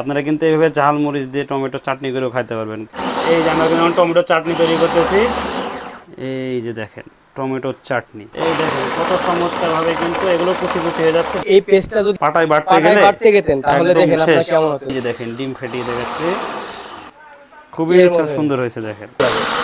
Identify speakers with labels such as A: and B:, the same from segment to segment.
A: আপনারা কিন্তু এইভাবে ঝাল মরিচ দিয়ে টমেটো চাটনি করেও খাইতে পারবেন। এই যে আমরা কিন্তু টমেটো চাটনি তৈরি করতেছি। এই যে দেখেন টমেটোর চাটনি। এই দেখেন কত চমৎকার ভাবে কিন্তু এগুলো কুচি কুচি হয়ে যাচ্ছে।
B: এই পেস্টটা যদি
A: পাটায় বাটতে গেলে
B: বাটতে গেতেন, তাহলে দেখেন আপনারা কেমন হতো।
A: এই যে দেখেন ডিম ফেটিয়ে দেখাচ্ছে। খুবই সুন্দর হয়েছে দেখেন।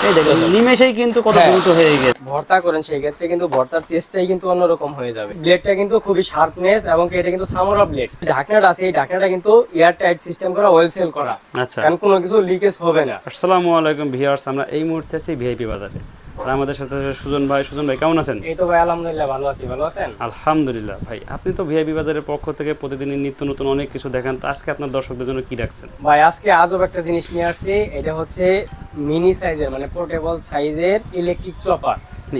A: এই দেখেন নিমেষেই কিন্তু কত
B: হ্যাঁ।
A: দ্রুত হয়ে গেছে।
B: ভর্তা করেন সেই ক্ষেত্রে কিন্তু ভর্তার টেস্টটাই কিন্তু অন্যরকম হয়ে যাবে। ব্লেডটা কিন্তু খুবই শার্পনেস এবং এটা কিন্তু সামোরা ব্লেড ঢাকনাটা আছে এই ঢাকনাটা কিন্তু এয়ার টাইট সিস্টেম করা ওয়েল সেল করা।
A: আচ্ছা।
B: কারণ কোনো কিছু লিকেজ হবে না।
A: আসসালামু আলাইকুম ভিউয়ার্স আমরা এই মুহূর্তে আছি ভিআইপি বাজারে। আর আমাদের সাথে সুজন ভাই। সুজন ভাই কেমন আছেন?
B: এই তো ভাই আলহামদুলিল্লাহ ভালো আছি। ভালো আছেন?
A: আলহামদুলিল্লাহ ভাই আপনি তো ভিআইপি বাজারের পক্ষ থেকে প্রতিদিন নিত্য নতুন অনেক কিছু দেখান। তো আজকে আপনার দর্শকদের জন্য কি রাখছেন?
B: ভাই আজকে আজব একটা জিনিস নিয়ে আসছি। এটা হচ্ছে মিনি সাইজের মানে পোর্টেবল সাইজের electric chopper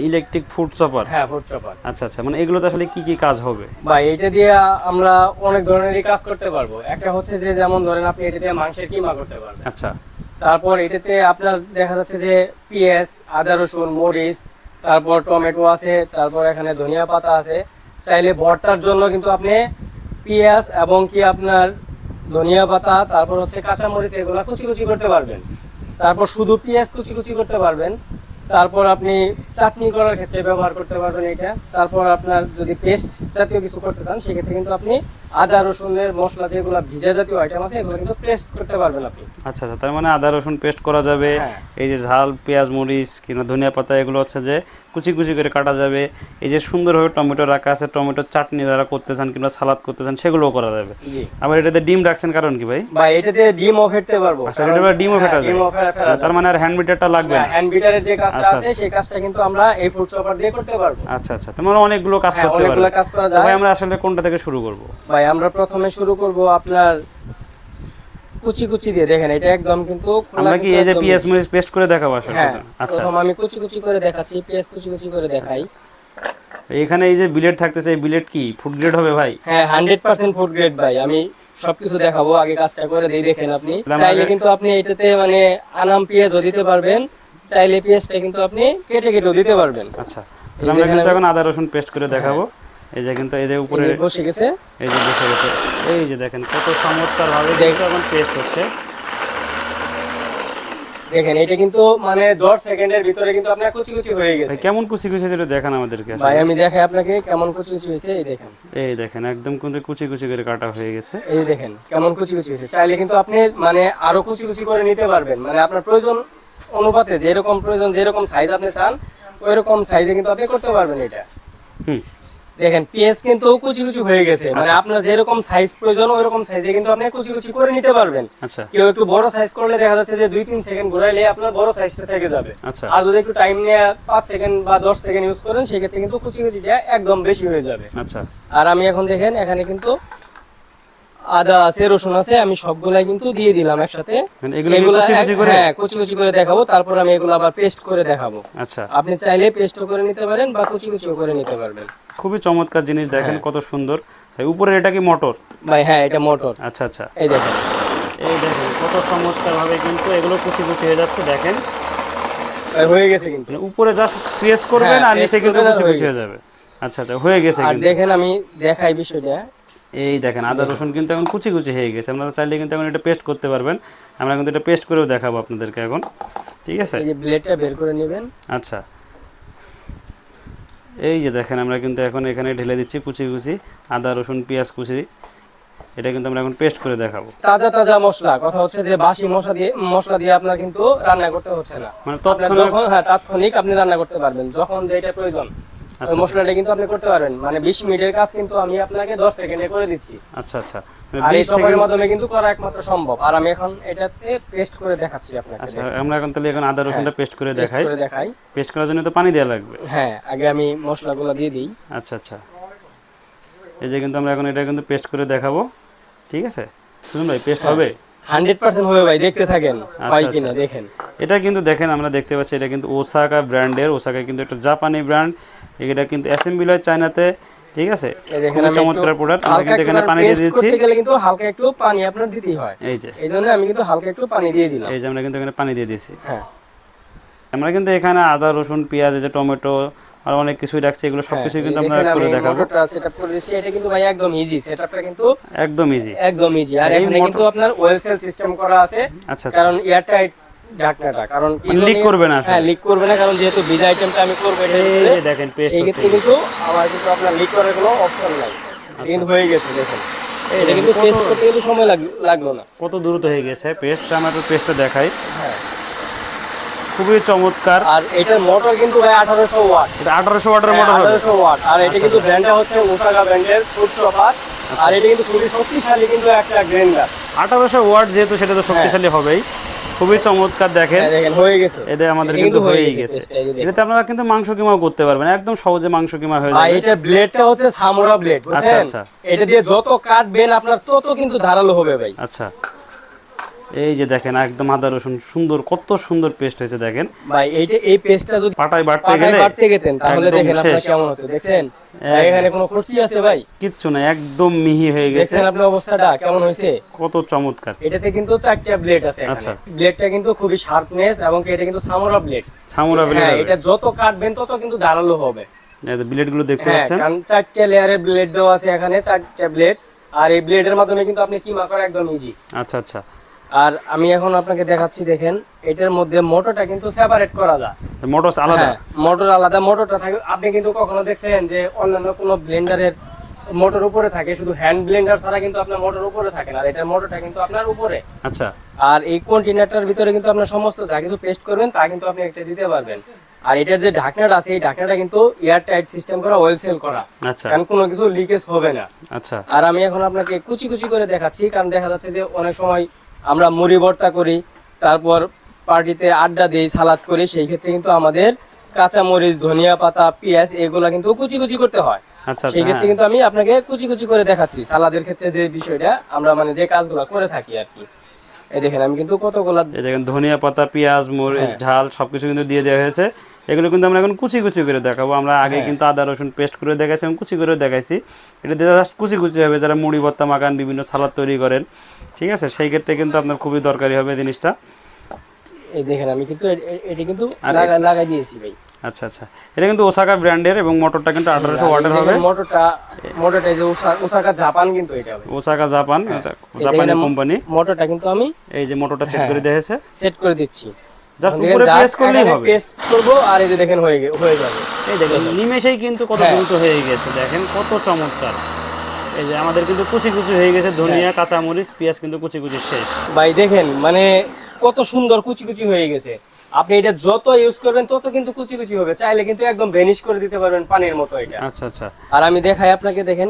A: electric food chopper
B: হ্যাঁ ফুড চপার
A: আচ্ছা আচ্ছা মানে এগুলোতে আসলে কি কি কাজ হবে?
B: ভাই এটা দিয়ে আমরা অনেক ধরনেরই কাজ করতে পারব। একটা হচ্ছে যে যেমন ধরেন আপনি এটা দিয়ে মাংসের কিমা করতে পারবেন।
A: আচ্ছা।
B: তারপর এটাতে আপনার দেখা যাচ্ছে যে পেঁয়াজ আদা, রসুন, মরিচ, তারপর টমেটো আছে, তারপর এখানে ধনিয়া পাতা আছে। চাইলে ভর্তার জন্য কিন্তু আপনি পেঁয়াজ এবং কি আপনার ধনিয়া পাতা, তারপর হচ্ছে কাঁচামরিচ, এগুলো এগুলা কুচি কুচি করতে পারবেন। তারপর শুধু পেঁয়াজ কুচি কুচি করতে পারবেন। তারপর আপনি চাটনি করার ক্ষেত্রে ব্যবহার করতে পারবেন এটা। তারপর আপনার যদি পেস্ট জাতীয় কিছু করতে চান, সেক্ষেত্রে কিন্তু আপনি আদা রসুনের মশলা যেগুলো ভিজা জাতীয় আইটেম আছে এগুলো কিন্তু পেস্ট করতে পারবেন আপনি।
A: আচ্ছা আচ্ছা তার মানে আদা রসুন পেস্ট করা যাবে।
B: হ্যাঁ।
A: এই যে ঝাল পেঁয়াজ মরিচ কিংবা ধনিয়া পাতা এগুলো হচ্ছে যে কুচি কুচি করে কাটা যাবে। এই যে সুন্দরভাবে টমেটো রাখা আছে টমেটোর চাটনি যারা করতে চান কিংবা সালাদ করতে চান সেগুলোও করা যাবে। আবার এটাতে ডিম রাখছেন কারণ কি ভাই?
B: ভাই এটাতে ডিমও ফেটতে পারব।
A: আচ্ছা এটা ডিমও ফেটা
B: ডিমও ফেলা ফেলা
A: তার মানে আর হ্যান্ড মিটারটা লাগবে না।
B: হ্যান্ড বিটারের যে কাজটা
A: আচ্ছা,
B: আছে সেই কাজটা কিন্তু আমরা এই ফুড চপার দিয়ে করতে পারব।
A: আচ্ছা আচ্ছা তোমার অনেকগুলো কাজ
B: হ্যাঁ,
A: করতে
B: অনেকগুলো কাজ করা
A: ভাই আমরা আসলে কোনটা থেকে শুরু করব?
B: ভাই আমরা প্রথমে শুরু করব আপনার কুচি কুচি দিয়ে। দেখেন এটা একদম কিন্তু
A: আমরা কি এই যে পেঁয়াজ মরিচ পেস্ট করে দেখাবো আসলে?
B: হ্যাঁ
A: আচ্ছা।
B: প্রথম আমি কুচি কুচি করে দেখাচ্ছি পেঁয়াজ কুচি কুচি করে দেখাই।
A: এখানে এই যে বিলেট থাকতেছে এই বিলেট কি? ফুড গ্রেড হবে ভাই?
B: হ্যাঁ হান্ড্রেড পার্সেন্ট ফুড গ্রেড ভাই আমি সবকিছু দেখাবো আগে কাজটা করে দিয়ে দেখেন আপনি। চাইলে কিন্তু আপনি এটাতে মানে আনাম পেঁয়াজও দিতে পারবেন চাইলে পেঁয়াজটা কিন্তু আপনি কেটে কেটেও দিতে পারবেন।
A: আচ্ছা আমরা কিন্তু এখন আদা রসুন পেস্ট করে দেখাবো। এই যে কিন্তু যে উপরে
B: বসে গেছে।
A: এই যে বসে গেছে। এই যে দেখেন কত চমৎকার ভাবে এখন পেস্ট হচ্ছে।
B: দেখেন এটা কিন্তু মানে দশ সেকেন্ডের ভিতরে কিন্তু আপনার কুচি কুচি হয়ে গেছে।
A: কেমন কুচি কুচি যেটা দেখান আমাদেরকে।
B: ভাই আমি দেখাই আপনাকে কেমন কুচি কুচি হয়েছে এই দেখেন।
A: এই দেখেন একদম কিন্তু কুচি কুচি করে কাটা হয়ে গেছে।
B: এই দেখেন কেমন কুচি কুচি হয়েছে। চাইলে কিন্তু আপনি মানে আরও কুচি কুচি করে নিতে পারবেন। মানে আপনার প্রয়োজন অনুপাতে যেরকম প্রয়োজন যেরকম সাইজ আপনি চান ওই রকম সাইজে কিন্তু আপনি করতে পারবেন এটা।
A: হুম।
B: দেখেন পেঁয়াজ কিন্তু কুচি কুচি হয়ে গেছে। মানে
A: আচ্ছা।
B: আপনার যেরকম সাইজ প্রয়োজন ওই রকম সাইজে কিন্তু আপনি কুচি কুচি করে নিতে পারবেন।
A: আচ্ছা।
B: কেউ একটু বড় সাইজ করলে দেখা যাচ্ছে যে দুই তিন সেকেন্ড ঘুরাইলে আপনার বড় সাইজটা থেকে যাবে।
A: আচ্ছা।
B: আর যদি একটু টাইম নিয়ে পাঁচ সেকেন্ড বা দশ সেকেন্ড ইউজ করেন সেক্ষেত্রে কিন্তু কুচি কুচিটা একদম বেশি হয়ে যাবে।
A: আচ্ছা।
B: আর আমি এখন দেখেন এখানে কিন্তু আদা আছে রসুন আছে আমি সবগুলাই কিন্তু দিয়ে দিলাম একসাথে।
A: মানে কুচি কুচি
B: হ্যাঁ কুচি কুচি করে? দেখাবো। তারপর আমি এগুলো আবার পেস্ট করে দেখাবো।
A: আচ্ছা।
B: আপনি চাইলে পেস্টও করে নিতে পারেন বা কুচি কুচিও করে নিতে পারবেন।
A: খুবই চমৎকার জিনিস দেখেন
B: হ্যাঁ।
A: কত সুন্দর। ভাই, উপরে এটা কি মোটর?
B: ভাই হ্যাঁ এটা মোটর।
A: আচ্ছা আচ্ছা।
B: এই দেখেন।
A: এই দেখেন কত চমৎকার ভাবে কিন্তু এগুলো কুচি কুচি হয়ে যাচ্ছে দেখেন।
B: হয়ে গেছে কিন্তু।
A: মানে উপরে জাস্ট প্রেস করবেন
B: হ্যাঁ,
A: আর নিচে কিন্তু কুচি কুচি হয়ে যাবে। আচ্ছা আচ্ছা হয়ে গেছে কিন্তু।
B: দেখেন আমি দেখাই বিষয়টা।
A: এই দেখেন আদা রসুন কিন্তু এখন কুচি কুচি হয়ে গেছে। আপনারা চাইলে কিন্তু এখন এটা পেস্ট করতে পারবেন। আমরা কিন্তু এটা পেস্ট করেও দেখাবো আপনাদেরকে এখন। ঠিক আছে?
B: এই যে ব্লেডটা বের করে নেবেন।
A: আচ্ছা। এই যে দেখেন আমরা কিন্তু এখন এখানে ঢেলে দিচ্ছি কুচি কুচি আদা রসুন পেঁয়াজ কুচি। এটা কিন্তু আমরা এখন পেস্ট করে দেখাবো।
B: তাজা তাজা মশলা কথা হচ্ছে যে বাসি মশলা দিয়ে মশলা দিয়ে আপনার কিন্তু রান্না করতে হচ্ছে না।
A: মানে তৎক্ষণাৎ
B: যখন হ্যাঁ তাৎক্ষণিক আপনি রান্না করতে পারবেন। যখন যেটা প্রয়োজন ওই
A: আচ্ছা।
B: মশলাটা কিন্তু আপনি করতে পারবেন। মানে বিশ মিনিটের কাজ কিন্তু আমি আপনাকে দশ সেকেন্ডে করে দিচ্ছি।
A: আচ্ছা আচ্ছা।
B: আর এই
A: 20
B: মাধ্যমে কিন্তু করা একমাত্র সম্ভব। আর আমি এখন এটাতে পেস্ট করে দেখাচ্ছি আপনাকে।
A: আচ্ছা আমরা এখন তাহলে এখন আদা রসুনটা পেস্ট করে
B: পেস্ট
A: দেখাই।
B: করে দেখাই।
A: পেস্ট করার জন্য তো পানি দেওয়া লাগবে।
B: হ্যাঁ আগে আমি মশলাগুলো দিয়ে দিই।
A: আচ্ছা আচ্ছা। এই যে কিন্তু আমরা এখন এটা কিন্তু পেস্ট করে দেখাবো। ঠিক আছে? শুনুন ভাই পেস্ট হবে?
B: হান্ড্রেড পার্সেন্ট হবে ভাই দেখতে থাকেন হয়
A: আচ্ছা।
B: কিনা দেখেন।
A: এটা কিন্তু দেখেন আমরা দেখতে পাচ্ছি এটা কিন্তু ওসাকা ব্র্যান্ডের ওসাকা কিন্তু একটা জাপানি ব্র্যান্ড। এটা কিন্তু অ্যাসেম্বল হয় চায়নাতে। ঠিক আছে?
B: এই দেখেন আমি
A: চমৎকার প্রোডাক্ট আমরা কিন্তু এখানে পানি দিয়ে দিচ্ছি।
B: করতে গেলে কিন্তু হালকা একটু পানি আপনার দিতেই হয়।
A: এই যে।
B: এই জন্য আমি কিন্তু হালকা একটু পানি দিয়ে দিলাম।
A: এই যে আমরা কিন্তু এখানে পানি দিয়ে দিয়েছি।
B: হ্যাঁ।
A: আমরা কিন্তু এখানে আদা রসুন পেঁয়াজ এই যে টমেটো আর অনেক কিছুই রাখছি। এগুলো সবকিছু
B: হ্যাঁ,
A: কিন্তু আমরা করে
B: আমি
A: দেখাবো।
B: মোটরটা সেটআপ করে দিচ্ছি। এটা কিন্তু ভাই একদম ইজি সেটআপটা কিন্তু
A: একদম ইজি
B: একদম ইজি আর এখানে কিন্তু আপনার ওয়েল সেল সিস্টেম করা আছে।
A: আচ্ছা আচ্ছা।
B: কারণ এয়ারটাইট ঢাকনাটা কারণ কি
A: মানে করবে না
B: হ্যাঁ লিক করবে না কারণ যেহেতু আইটেমটা আমি করব
A: এই দেখেন পেস্ট
B: কিন্তু আমার কিন্তু আপনার লিক করার কোনো অপশন নাই। এটা হয়ে গেছে দেখেন। এটা কিন্তু টেস্ট করতে কিন্তু সময় লাগল না।
A: কত দ্রুত হয়ে গেছে আমরা একটু পেস্টটা দেখাই।
B: হ্যাঁ।
A: খুবই চমৎকার।
B: আর এটার মোটর কিন্তু ভাই আঠারোশো ওয়াট
A: এটা আঠারোশো ওয়াটের মোটর হবে।
B: ওয়াট আর এটা কিন্তু ব্র্যান্ডটা হচ্ছে ওসাকা ব্র্যান্ডের ফুড
A: আচ্ছা।
B: আর এটা কিন্তু খুবই শক্তিশালী কিন্তু একটা গ্রাইন্ডার
A: আঠারোশো ওয়াট যেহেতু সেটা তো শক্তিশালী হবেই। খুবই চমৎকার দেখেন।
B: দেখেন হয়ে গেছে।
A: এতে আমাদের কিন্তু
B: হয়ে
A: হয়েই
B: গেছে।
A: এটাতে আপনারা কিন্তু মাংস কিমাও করতে পারবেন একদম সহজে মাংস কিমা হয়ে যাবে।
B: এটা ব্লেডটা হচ্ছে সামুরা ব্লেড বুঝছেন?
A: আচ্ছা।
B: এটা দিয়ে যত কাটবেন আপনার তত কিন্তু ধারালো হবে ভাই।
A: আচ্ছা। এই যে দেখেন একদম আদা রসুন সুন্দর কত সুন্দর পেস্ট হয়েছে দেখেন।
B: ভাই এইটা এই পেস্টটা যদি
A: পাটায় বাটতে গেলে
B: বাড়তে গেতেন তাহলে দেখেন আপনার। কেমন হতো
A: একদম।
B: এখানে কোনো খুশি আছে ভাই?
A: কিচ্ছু না একদম মিহি হয়ে গেছে।
B: দেখছেন আপনার অবস্থাটা কেমন হয়েছে?
A: কত চমৎকার।
B: এটাতে কিন্তু চারটা ব্লেড আছে
A: আচ্ছা।
B: ব্লেডটা কিন্তু খুবই শার্পনেস এবং এটা কিন্তু সামুরা ব্লেড
A: সামুরা
B: হ্যাঁ
A: ব্লেড
B: এটা যত কাটবেন তত কিন্তু ধারালো হবে।
A: ব্লেডগুলো দেখতে
B: হ্যাঁ
A: পাচ্ছেন?
B: কারণ চারটা লেয়ারের ব্লেড দেওয়া আছে এখানে চারটা ব্লেড আর এই ব্লেডের মাধ্যমে কিন্তু আপনি কিমা করা একদম ইজি
A: আচ্ছা আচ্ছা।
B: আর আমি এখন আপনাকে দেখাচ্ছি দেখেন এটার মধ্যে মোটরটা কিন্তু সেপারেট করা যায়।
A: মোটর আলাদা?
B: হ্যাঁ, মোটর আলাদা মোটরটা থাকে। আপনি কিন্তু কখনো দেখছেন যে অন্যান্য কোনো ব্লেন্ডারের মোটর উপরে থাকে শুধু হ্যান্ড ব্লেন্ডার ছাড়া কিন্তু আপনার মোটর উপরে থাকে না আর এটার মোটরটা কিন্তু আপনার উপরে।
A: আচ্ছা।
B: আর এই কন্টেনারটার ভিতরে কিন্তু আপনার সমস্ত যা কিছু পেস্ট করবেন তা কিন্তু আপনি একটা দিতে পারবেন। আর এটার যে ঢাকনাটা আছে এই ঢাকনাটা কিন্তু এয়ার টাইট সিস্টেম করা ওয়েল সেল করা।
A: আচ্ছা।
B: কারণ কোনো কিছু লিকেজ হবে না।
A: আচ্ছা।
B: আর আমি এখন আপনাকে কুচি কুচি করে দেখাচ্ছি কারণ দেখা যাচ্ছে যে অনেক সময় আমরা মুড়ি ভর্তা করি তারপর পার্টিতে আড্ডা দিই সালাদ করি সেই ক্ষেত্রে কিন্তু আমাদের কাঁচা মরিচ ধনিয়া পাতা পেঁয়াজ এগুলা কিন্তু কুচি কুচি করতে হয়।
A: আচ্ছা
B: সেই
A: আচ্ছা
B: ক্ষেত্রে কিন্তু আমি আপনাকে কুচি কুচি করে দেখাচ্ছি সালাদের ক্ষেত্রে যে বিষয়টা আমরা মানে যে কাজগুলো করে থাকি আর কি। এই দেখেন আমি কিন্তু কতগুলা
A: দেখেন ধনিয়া পাতা পেঁয়াজ মরিচ
B: হ্যাঁ।
A: ঝাল সবকিছু কিন্তু দিয়ে দেওয়া হয়েছে। এগুলো কিন্তু আমরা এখন কুচি কুচি করে দেখাবো। আমরা আগে
B: হ্যাঁ।
A: কিন্তু আদা রসুন পেস্ট করে দেখাইছি এবং কুচি করে দেখাইছি। এটা দিয়ে জাস্ট কুচি কুচি হবে যারা মুড়ি ভর্তা মাখান বিভিন্ন সালাদ তৈরি করেন। ঠিক আছে? সেই ক্ষেত্রে কিন্তু আপনার খুবই দরকারি হবে জিনিসটা।
B: এই দেখেন আমি কিন্তু এটা কিন্তু লাগাই দিয়েছি ভাই।
A: আচ্ছা আচ্ছা। এটা কিন্তু ওসাকা ব্র্যান্ডের এবং মোটরটা কিন্তু আঠারোশো ওয়াটের হবে।
B: মোটরটা মোটরটা যে ওসাকা জাপান কিন্তু এটা
A: ওসাকা জাপান আচ্ছা,
B: এই
A: জাপানি কোম্পানি।
B: মোটরটা কিন্তু আমি
A: এই যে মোটরটা সেট
B: হ্যাঁ।
A: করে দিয়েছে
B: সেট করে দিচ্ছি।
A: জাস্ট উপরে প্রেস করলেই হবে।
B: press করব আর এই যে দেখেন হয়ে হয়ে যাবে।
A: এই দেখেন। নিমেষেই কিন্তু কত
B: হ্যাঁ।
A: দ্রুত হয়ে গেছে দেখেন কত চমৎকার। এই যে আমাদের কিন্তু কুচি কুচি হয়ে গেছে ধনিয়া
B: হ্যাঁ।
A: কাঁচা মরিচ পেঁয়াজ কিন্তু কুচি কুচি শেষ।
B: ভাই দেখেন মানে কত সুন্দর কুচি কুচি হয়ে গেছে। আপনি এটা যত ইউজ করবেন তত কিন্তু কুচি কুচি হবে। চাইলে কিন্তু একদম ভেনিশ করে দিতে পারবেন পানির মতো এটা।
A: আচ্ছা আচ্ছা।
B: আর আমি দেখাই আপনাকে দেখেন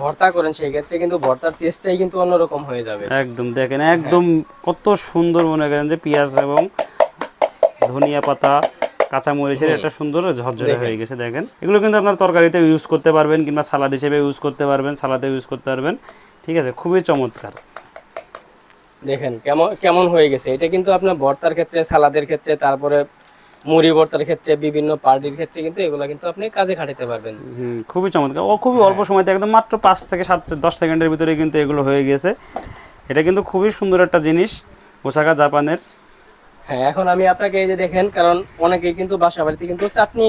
B: ভর্তা করেন সেই ক্ষেত্রে কিন্তু ভর্তার টেস্টটাই কিন্তু অন্যরকম হয়ে যাবে।
A: একদম দেখেন একদম কত সুন্দর মনে করেন যে পেঁয়াজ এবং ধনিয়া পাতা কাঁচা মরিচের একটা সুন্দর ঝরঝরে হয়ে গেছে দেখেন। এগুলো কিন্তু আপনার তরকারিতে ইউজ করতে পারবেন কিংবা সালাদ হিসেবে ইউজ করতে পারবেন সালাদে ইউজ করতে পারবেন। ঠিক আছে খুবই চমৎকার।
B: দেখেন কেমন কেমন হয়ে গেছে। এটা কিন্তু আপনার ভর্তার ক্ষেত্রে সালাদের ক্ষেত্রে তারপরে মুড়ি ভর্তার ক্ষেত্রে বিভিন্ন পার্টির ক্ষেত্রে কিন্তু এগুলো কিন্তু আপনি কাজে খাটাতে পারবেন।
A: হুম, খুবই চমৎকার। ও খুবই অল্প সময়তে একদম মাত্র পাঁচ থেকে সাত দশ সেকেন্ডের ভিতরে কিন্তু এগুলো হয়ে গেছে। এটা কিন্তু খুবই সুন্দর একটা জিনিস ওসাকা জাপানের।
B: হ্যাঁ এখন আমি আপনাকে এই যে দেখেন কারণ অনেকেই কিন্তু বাসা বাড়িতে কিন্তু চাটনি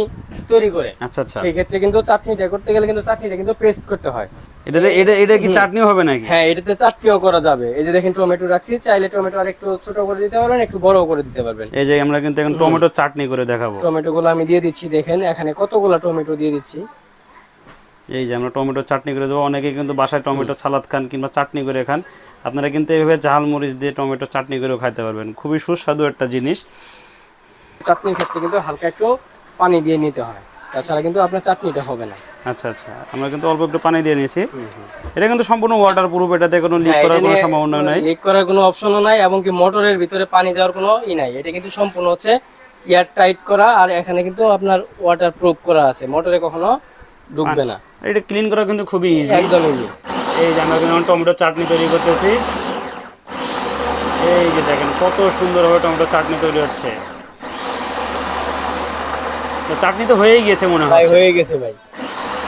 B: তৈরি করে।
A: আচ্ছা আচ্ছা।
B: সেই ক্ষেত্রে কিন্তু চাটনিটা করতে গেলে কিন্তু চাটনিটা কিন্তু পেস্ট করতে হয়।
A: এটাতে এটা এটা কি চাটনি হবে নাকি?
B: হ্যাঁ এটাতে চাটনিও করা যাবে। এই যে দেখেন টমেটো রাখছি চাইলে টমেটো আর একটু ছোট করে দিতে পারবেন একটু বড় করে দিতে পারবেন।
A: এই যে আমরা কিন্তু এখন টমেটো চাটনি করে দেখাবো।
B: টমেটো গুলো আমি দিয়ে দিচ্ছি দেখেন এখানে কতগুলো টমেটো দিয়ে দিচ্ছি।
A: এই যে আমরা টমেটো চাটনি করে দেবো অনেকে কিন্তু বাসায় টমেটো সালাদ খান কিংবা চাটনি করে খান। আপনারা কিন্তু এইভাবে ঝাল মরিচ দিয়ে টমেটো চাটনি করেও খাইতে পারবেন। খুবই সুস্বাদু একটা জিনিস।
B: চাটনির ক্ষেত্রে কিন্তু হালকা একটু পানি দিয়ে নিতে হয়। তাছাড়া কিন্তু আপনার চাটনিটা হবে না।
A: আচ্ছা আচ্ছা। আমরা কিন্তু অল্প একটু পানি দিয়ে নিয়েছি। এটা কিন্তু সম্পূর্ণ ওয়াটার প্রুফ এটাতে কোনো লিক করার কোনো সম্ভাবনা নাই।
B: লিক করার কোনো অপশনও নাই এবং কি মোটরের ভিতরে পানি যাওয়ার কোনো ই নাই। এটা কিন্তু সম্পূর্ণ হচ্ছে এয়ার টাইট করা আর এখানে কিন্তু আপনার ওয়াটার প্রুফ করা আছে। মোটরে কখনো ডুববে না।
A: এটা ক্লিন করা কিন্তু খুবই ইজি
B: একদম ইজি
A: এই যে আমরা কিন্তু টমেটো চাটনি তৈরি করতেছি। এই যে দেখেন কত সুন্দরভাবে টমেটো চাটনি তৈরি হচ্ছে। তো চাটনি তো হয়েই গেছে মনে হয়
B: হয়ে গেছে ভাই।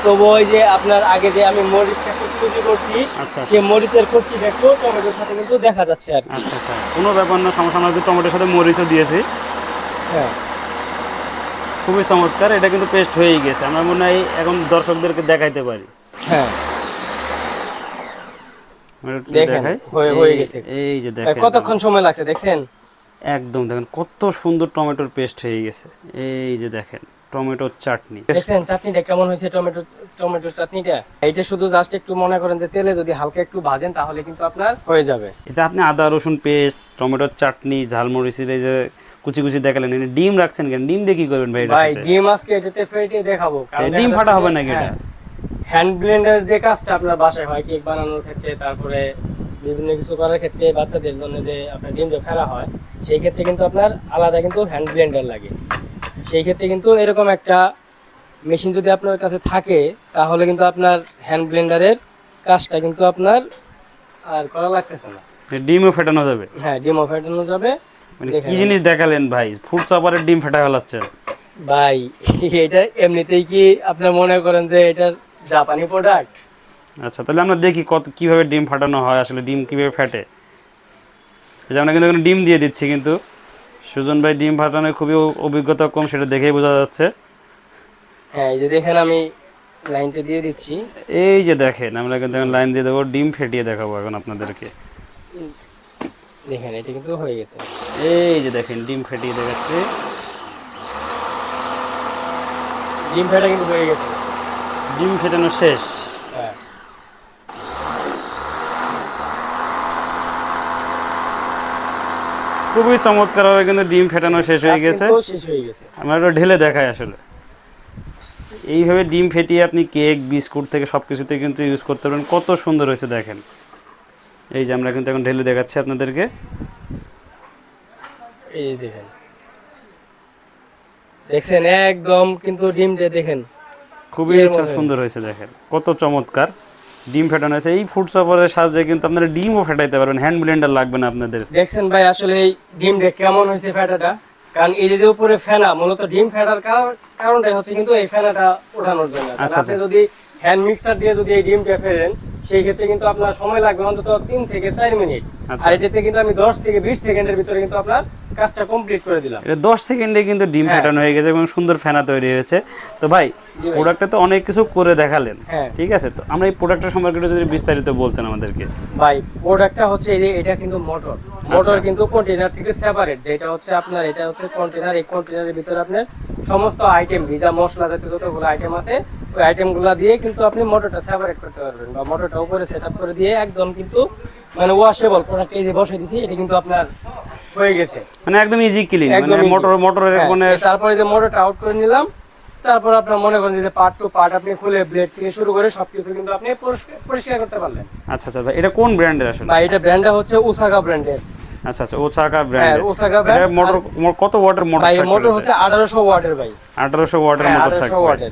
B: তবু ওই যে আপনার আগে যে আমি মরিচটা কুচি কুচি করছি
A: আচ্ছা
B: সে মরিচের কুচিটা দেখো টমেটোর সাথে কিন্তু দেখা যাচ্ছে আর
A: আচ্ছা আচ্ছা। কোনো ব্যাপার না সমস্যা না টমেটোর সাথে মরিচও দিয়েছি।
B: হ্যাঁ।
A: খুবই চমৎকার এটা কিন্তু পেস্ট হয়েই গেছে। আমরা মনে হয় এখন দর্শকদেরকে দেখাইতে পারি।
B: হ্যাঁ। দেখেন, হয়ে- গেছে।
A: এই যে দেখেন।
B: কতক্ষণ সময় লাগছে দেখছেন?
A: একদম দেখেন কত সুন্দর টমেটোর পেস্ট হয়ে গেছে। এই যে দেখেন টমেটোর চাটনি।
B: চাটনিটা কেমন হয়েছে টমেটো টমেটোর চাটনিটা? শুধু জাস্ট একটু মনে করেন যে তেলে যদি হালকা একটু ভাজেন তাহলে কিন্তু আপনার হয়ে যাবে।
A: এটা আপনি আদা রসুন পেস্ট টমেটোর চাটনি ঝালমরিচের এই যে কুচি কুচি দেখালেন। এখানে ডিম রাখছেন কেন? ডিম দিয়ে কি করবেন ভাই
B: ভাই ডিম আজকে এটাতে ফেটে দেখাবো। কারণ
A: ডিম ফাটা হবে নাকি এটা?
B: হ্যাঁ, হ্যান্ড ব্লেন্ডার যে কাজটা আপনার বাসায় হয় কেক বানানোর ক্ষেত্রে তারপরে বিভিন্ন কিছু করার ক্ষেত্রে বাচ্চাদের জন্য যে আপনার ডিম যে ফেলা হয় সেই ক্ষেত্রে কিন্তু আপনার আলাদা কিন্তু হ্যান্ড ব্লেন্ডার লাগে। সেই ক্ষেত্রে কিন্তু এরকম একটা মেশিন যদি আপনার কাছে থাকে তাহলে কিন্তু আপনার হ্যান্ড ব্লেন্ডারের কাজটা কিন্তু আপনার আর করা লাগতেছে না।
A: ডিমও ফেটানো যাবে।
B: হ্যাঁ ডিমও ফেটানো যাবে।
A: মানে। কি জিনিস দেখালেন ভাই? ফুড চাপারের ডিম ফেটা ফেলাচ্ছেন।
B: ভাই এটা এমনিতেই কি আপনার মনে করেন যে এটা জাপানি প্রোডাক্ট
A: আচ্ছা তাহলে আমরা দেখি কত কীভাবে ডিম ফাটানো হয় আসলে ডিম কীভাবে ফেটে। যে আমরা কিন্তু এখানে ডিম দিয়ে দিচ্ছি কিন্তু। সুজন ভাই ডিম ফাটানোর খুবই অভিজ্ঞতা কম সেটা দেখেই বোঝা যাচ্ছে।
B: হ্যাঁ এই যে দেখেন আমি লাইনটা দিয়ে দিচ্ছি।
A: এই যে দেখেন আমরা কিন্তু এখন লাইন দিয়ে দেবো ডিম ফেটিয়ে দেখাবো এখন আপনাদেরকে।
B: দেখেন এটা কিন্তু হয়ে গেছে।
A: এই যে দেখেন ডিম ফেটিয়ে দেখাচ্ছি।
B: ডিম ফেটা কিন্তু হয়ে গেছে।
A: ডিম ফেটানো শেষ।
B: হ্যাঁ।
A: খুবই চমৎকারভাবে কিন্তু ডিম ফেটানো শেষ হয়ে গেছে।
B: কিন্তু শেষ হয়ে গেছে।
A: আমরা একটু ঢেলে দেখাই আসলে। এইভাবে ডিম ফেটিয়ে আপনি কেক বিস্কুট থেকে সব কিছুতে কিন্তু ইউজ করতে পারেন কত সুন্দর হয়েছে দেখেন। এই যে আমরা কিন্তু এখন ঢেলে দেখাচ্ছি আপনাদেরকে।
B: এই দেখেন। দেখছেন? একদম কিন্তু ডিমটা দেখেন।
A: খুবই সুন্দর হয়েছে দেখেন। কত চমৎকার। ডিম ফেটানো হয়েছে এই ফুড সাপারের সাহায্যে কিন্তু আপনারা ডিমও ফেটাইতে পারবেন। হ্যান্ড ব্লেন্ডার লাগবে না আপনাদের।
B: দেখছেন ভাই আসলে এই ডিমটা কেমন হয়েছে ফেটাটা? কারণ এই যে যে উপরে ফেনা মূলত ডিম ফেটার কারণ কারণটাই হচ্ছে কিন্তু এই ফেনাটা ওঠানোর জন্য।
A: আচ্ছা,
B: আপনি যদি হ্যান্ড মিক্সার দিয়ে যদি এই ডিমটা ফেলেন সেই ক্ষেত্রে কিন্তু আপনার সময় লাগবে অন্তত তিন থেকে চার মিনিট
A: আচ্ছা।
B: আর এটাতে কিন্তু আমি দশ থেকে বিশ সেকেন্ডের ভিতরে কিন্তু আপনার কাজটা কমপ্লিট করে দিলাম
A: এটা দশ সেকেন্ডে কিন্তু ডিম
B: হ্যাঁ।
A: হয়ে গেছে এবং সুন্দর ফেনা তৈরি হয়েছে তো ভাই। প্রোডাক্টটা তো অনেক কিছু করে দেখালেন
B: হ্যাঁ।
A: ঠিক আছে তো আমরা এই প্রোডাক্টটা সম্পর্কে যদি বিস্তারিত বলতেন আমাদেরকে
B: ভাই প্রোডাক্টটা হচ্ছে এই যে এটা কিন্তু মোটর
A: আচ্ছা।
B: মোটর কিন্তু কন্টেনার থেকে সেপারেট যেটা হচ্ছে আপনার এটা হচ্ছে কন্টেনার এই কন্টেনারের ভিতরে আপনার সমস্ত আইটেম ভিজা মশলা জাতীয় যতগুলো আইটেম আছে ওই আইটেমগুলো দিয়ে কিন্তু আপনি মোটরটা সেপারেট করতে পারবেন বা মোটরটা উপরে সেটআপ করে দিয়ে একদম কিন্তু মানে ওয়াশেবল প্রোডাক্ট এই যে বসে দিছি এটা কিন্তু আপনার হয়ে গেছে।
A: মানে একদম ইজি ক্লিন মানে মোটর মোটরের
B: হ্যাঁ,
A: মানে
B: তারপরে যে মোটরটা আউট করে নিলাম তারপর আপনার মনে করেন যে পার্ট টু পার্ট আপনি খুলে ব্লেড থেকে শুরু করে সবকিছু কিন্তু আপনি পরিষ্কার- পরিষ্কার করতে পারলেন।
A: আচ্ছা আচ্ছা ভাই এটা কোন ব্র্যান্ডের আসলে?
B: বা এটা ব্র্যান্ডটা হচ্ছে উসাকা ব্র্যান্ডের
A: আচ্ছা আচ্ছা Osaka brand
B: Osaka brand
A: motor কত ওয়াটের মোটর
B: ভাই মোটর হচ্ছে আঠারোশো ওয়াটের ভাই।
A: 1800 ওয়াটের মোটর
B: 1800 ওয়াটের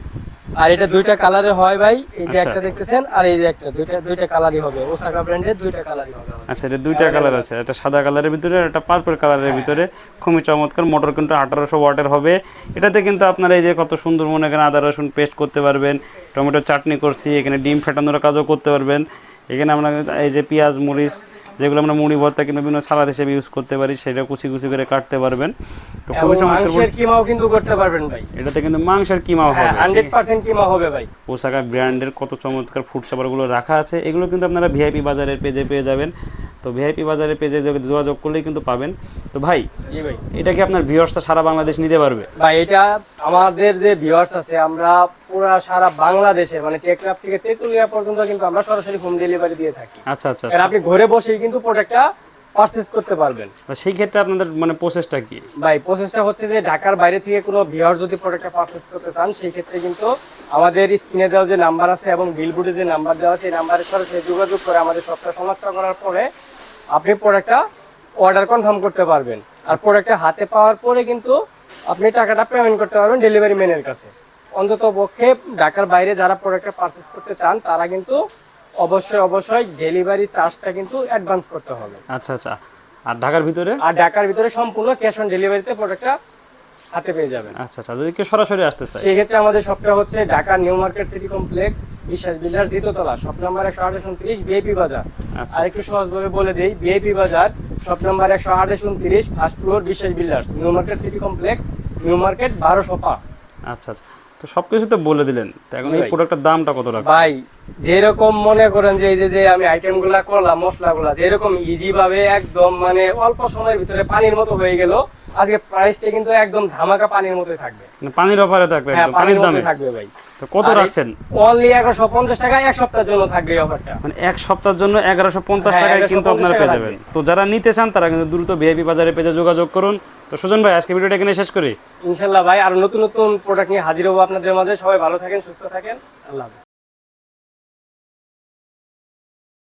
B: আর এটা দুইটা কালারের হয় ভাই এই যে
A: আচ্ছা।
B: একটা দেখতেছেন আর এই যে একটা দুইটা দুইটা কালারই হবে। ওসাকা ব্র্যান্ডের দুইটা কালারই হবে।
A: আচ্ছা এটা দুইটা কালার আছে। একটা সাদা কালারের ভিতরে আর একটা পার্পল কালারের ভিতরে। খুবই চমৎকার। মোটর কিন্তু আঠারোশো ওয়াটের হবে। এটাতে কিন্তু আপনারা এই যে কত সুন্দর মনে করেন আদা রসুন পেস্ট করতে পারবেন। টমেটো চাটনি করছি এখানে ডিম ফেটানোর কাজও করতে পারবেন। এখানে আমরা এই যে পেঁয়াজ মরিচ যেগুলো আমরা মুড়ি ভর্তা কিংবা বিভিন্ন সালাদ হিসেবে ইউজ করতে পারি সেটা কুচি কুচি করে কাটতে পারবেন। তো খুবই চমৎকার
B: মাংসের কিমাও কিন্তু করতে পারবেন ভাই।
A: এটাতে কিন্তু মাংসের কিমাও
B: হ্যাঁ
A: হবে।
B: হান্ড্রেড পার্সেন্ট কিমা হবে ভাই।
A: ওসাকা ব্র্যান্ডের কত চমৎকার ফুড চাপারগুলো রাখা আছে। এগুলো কিন্তু আপনারা ভিআইপি বাজারের পেজে পেয়ে যাবেন। তো ভিআইপি বাজারের পেজে যোগাযোগ করলেই কিন্তু পাবেন। তো ভাই এটা কি আপনার ভিউয়ার্সটা সারা বাংলাদেশ নিতে পারবে?
B: ভাই এটা আমাদের যে ভিউয়ার্স আছে আমরা পুরা সারা বাংলাদেশে মানে টেকনাফ থেকে তেতুলিয়া পর্যন্ত কিন্তু আমরা সরাসরি হোম ডেলিভারি দিয়ে থাকি।
A: আচ্ছা আচ্ছা
B: আর আপনি ঘরে বসেই কিন্তু প্রোডাক্টটা পারচেজ করতে পারবেন।
A: সেই ক্ষেত্রে আপনাদের মানে প্রসেসটা কি?
B: ভাই প্রসেসটা হচ্ছে যে ঢাকার বাইরে থেকে কোনো ভিউয়ার যদি প্রোডাক্টটা পারচেজ করতে চান সেই ক্ষেত্রে কিন্তু আমাদের স্ক্রিনে দেওয়া যে নাম্বার আছে এবং বিলবোর্ডে যে নাম্বার দেওয়া আছে এই নাম্বারে সরাসরি যোগাযোগ করে আমাদের সবটা শনাক্ত করার পরে আপনি প্রোডাক্টটা অর্ডার কনফার্ম করতে পারবেন। আর প্রোডাক্টটা হাতে পাওয়ার পরে কিন্তু আপনি টাকাটা পেমেন্ট করতে পারবেন ডেলিভারি ম্যানের কাছে। অন্তত পক্ষে ঢাকার বাইরে যারা প্রোডাক্টটা পারচেস করতে চান তারা কিন্তু অবশ্যই অবশ্যই ডেলিভারি চার্জটা কিন্তু অ্যাডভান্স করতে হবে।
A: আচ্ছা আচ্ছা। আর ঢাকার ভিতরে?
B: আর ঢাকার ভিতরে সম্পূর্ণ ক্যাশ অন ডেলিভারিতে প্রোডাক্টটা হাতে পেয়ে যাবেন।
A: আচ্ছা আচ্ছা যদি কেউ সরাসরি আসতে চায়।
B: সেই ক্ষেত্রে আমাদের শপটা হচ্ছে Dhaka new market city complex Biswas builder দ্বিতীয়তলা shop number একশো আঠাশ উনত্রিশ বিআইপি বাজার।
A: আচ্ছা
B: আর একটু সহজভাবে বলে দেই বিআইপি বাজার শপ নাম্বার একশো আঠাশ উনত্রিশ first floor Biswas builders new market city complex new market বারোশো পাঁচ।
A: আচ্ছা আচ্ছা। তো সব কিছু তো বলে দিলেন তো এখন এই। প্রোডাক্টের দামটা কত রাখছেন?
B: ভাই যেরকম মনে করেন যে এই যে যে আমি আইটেমগুলা করলাম মশলা গুলা যেরকম ইজি ভাবে একদম মানে অল্প সময়ের ভিতরে পানির মতো হয়ে গেল আজকে প্রাইসটা কিন্তু একদম ধামাকা পানির মতোই থাকবে।
A: মানে পানির অফারে থাকবে
B: হ্যাঁ
A: একদম পানির দামে।
B: থাকবে ভাই।
A: তো কত রাখছেন?
B: অনলি এগারোশো পঞ্চাশ টাকা এক সপ্তাহের জন্য থাকবে এই অফারটা
A: মানে এক সপ্তাহের জন্য এগারোশো পঞ্চাশ
B: হ্যাঁ,
A: টাকায় কিন্তু আপনারা পেয়ে যাবেন। তো যারা নিতে চান তারা কিন্তু দ্রুত ভিআইপি বাজারে পেজে যোগাযোগ করুন। তো সুজন ভাই আজকে ভিডিওটা এখানে শেষ করি।
B: ইনশাল্লাহ ভাই আর নতুন নতুন প্রোডাক্ট নিয়ে হাজির হব আপনাদের মাঝে। সবাই ভালো থাকেন সুস্থ থাকেন। আল্লাহ হাফিজ।